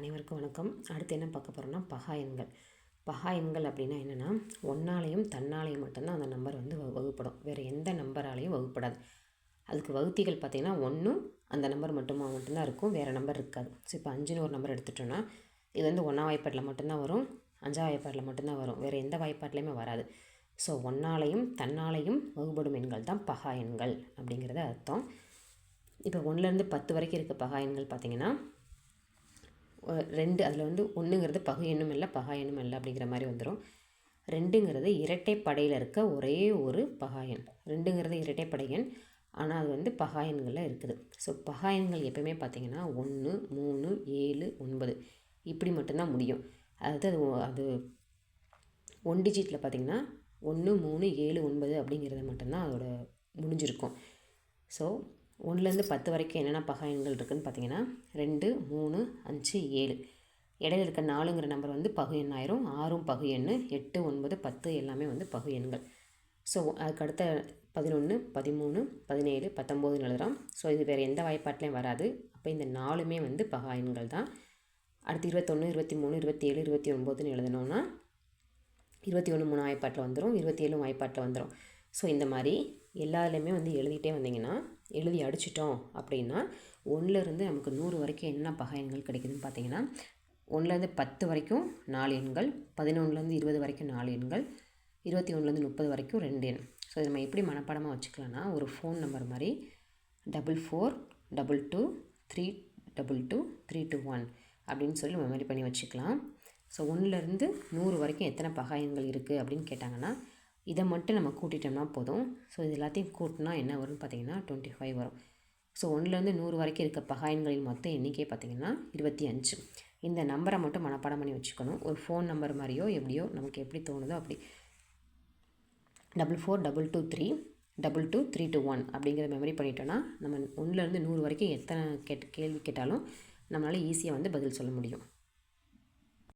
அனைவருக்கும் வணக்கம். அடுத்து என்ன பார்க்க போகிறோம்னா பகா எண்கள். பகா எண்கள் அப்படின்னா என்னென்னா ஒன்னாலையும் தன்னாலையும் மட்டும்தான் அந்த நம்பர் வந்து வகுப்படும். வேறு எந்த நம்பராலையும் வகுப்படாது. அதுக்கு வகுத்திகள் பார்த்திங்கன்னா ஒன்றும் அந்த நம்பர் மட்டுமா மட்டும்தான் இருக்கும். வேறு நம்பர் இருக்காது. ஸோ இப்போ அஞ்சுன்னு ஒரு நம்பர் எடுத்துட்டோன்னா இது வந்து ஒன்றா வாய்ப்பாட்டில் மட்டும்தான் வரும். அஞ்சா வாய்ப்பாட்டில் மட்டும்தான் வரும். வேறு எந்த வாய்ப்பாட்டிலையுமே வராது. ஸோ ஒன்னாலையும் தன்னாலையும் வகுப்படும் எண்கள் தான் பகா எண்கள் அப்படிங்கிறத அர்த்தம். இப்போ ஒன்றுலேருந்து பத்து வரைக்கும் இருக்க பகா எண்கள் பார்த்திங்கன்னா ரெண்டு அதில் வந்து ஒன்றுங்கிறது பகு எண்ணும் இல்லை பகா எண்ணும் இல்லை அப்படிங்கிற மாதிரி வந்துடும் ரெண்டுங்கிறது இரட்டைப்படையில் இருக்க ஒரே ஒரு பகாயன் ரெண்டுங்கிறது இரட்டைப்படையன் ஆனால் அது வந்து பகாயன்களில் இருக்குது. ஸோ பகாயன்கள் எப்போயுமே எப்பயுமே பார்த்தீங்கன்னா ஒன்று மூணு ஏழு ஒன்பது. இப்படி மட்டும்தான் முடியும். அதாவது அது ஒ- அது ஒன் டிஜிட்டில் பார்த்தீங்கன்னா ஒன்று மூணு ஏழு ஒன்பது அப்படிங்கிறது மட்டும்தான் அதோட முடிஞ்சிருக்கும். ஸோ ஒன்றுலேருந்து பத்து வரைக்கும் என்னென்ன பகா எண்கள் இருக்குதுன்னு பார்த்தீங்கன்னா ரெண்டு மூணு அஞ்சு ஏழு. இடையில இருக்க நாலுங்கிற நம்பர் வந்து பகு எண்ணாயிரும் ஆறும் பகு எண் எட்டு ஒன்பது பத்து எல்லாமே வந்து பகு எண்கள். ஸோ அதுக்கு அடுத்த பதினொன்று பதிமூணு பதினேழு பத்தொம்போதுன்னு எழுதுகிறோம் ஸோ இது வேறு எந்த வாய்ப்பாட்டிலையும் வராது. அப்போ இந்த நாலுமே வந்து பகா எண்கள் தான். அடுத்து இருபத்தொன்று இருபத்தி மூணு இருபத்தி ஏழு இருபத்தி ஒன்பதுன்னு எழுதணும்னா இருபத்தி ஒன்று மூணு வாய்ப்பாட்டில் வந்துடும் இருபத்தி ஏழு வாய்ப்பாட்டில் வந்துடும் ஸோ இந்த மாதிரி எல்லாத்துலேயுமே வந்து எழுதிட்டே வந்தீங்கன்னா எழுதி அடிச்சிட்டோம் அப்படின்னா ஒன்றுலேருந்து நமக்கு நூறு வரைக்கும் என்ன பகை எண்கள் கிடைக்குதுன்னு பார்த்தீங்கன்னா ஒன்றுலேருந்து பத்து வரைக்கும் நாலு எண்கள் பதினொன்றுலேருந்து இருபது வரைக்கும் நாலு எண்கள் இருபத்தி ஒன்றுலேருந்து முப்பது வரைக்கும் ரெண்டு எண். ஸோ இதை நம்ம எப்படி மனப்பாடமாக வச்சுக்கலாம்னா ஒரு ஃபோன் நம்பர் மாதிரி double four double two three double two three two one அப்படின்னு சொல்லி மெமரி பண்ணி வச்சுக்கலாம். ஸோ ஒன்றுலேருந்து நூறு வரைக்கும் எத்தனை பகாயங்கள் இருக்குது அப்படின்னு கேட்டாங்கன்னா இதை மட்டும் நம்ம கூட்டிட்டோம்னா போதும். ஸோ இது எல்லாத்தையும் கூட்டினா என்ன வரும்னு பார்த்தீங்கன்னா டுவெண்ட்டி ஃபைவ் வரும். ஸோ ஒன்றுலேருந்து நூறு வரைக்கும் இருக்க பகாயன்களின் மொத்த எண்ணிக்கை பார்த்தீங்கன்னா இருபத்தி அஞ்சு. இந்த நம்பரை மட்டும் மனப்பாடம் பண்ணி வச்சுக்கணும். ஒரு ஃபோன் நம்பர் மாதிரியோ எப்படியோ நமக்கு எப்படி தோணுதோ அப்படி. Double four double two three double two three two one அப்படிங்கிற மெமரி பண்ணிட்டோன்னா நம்ம ஒன்றுலேருந்து நூறு வரைக்கும் எத்தனை கேட் கேள்வி கேட்டாலும் நம்மளால் ஈஸியாக வந்து பதில் சொல்ல முடியும்.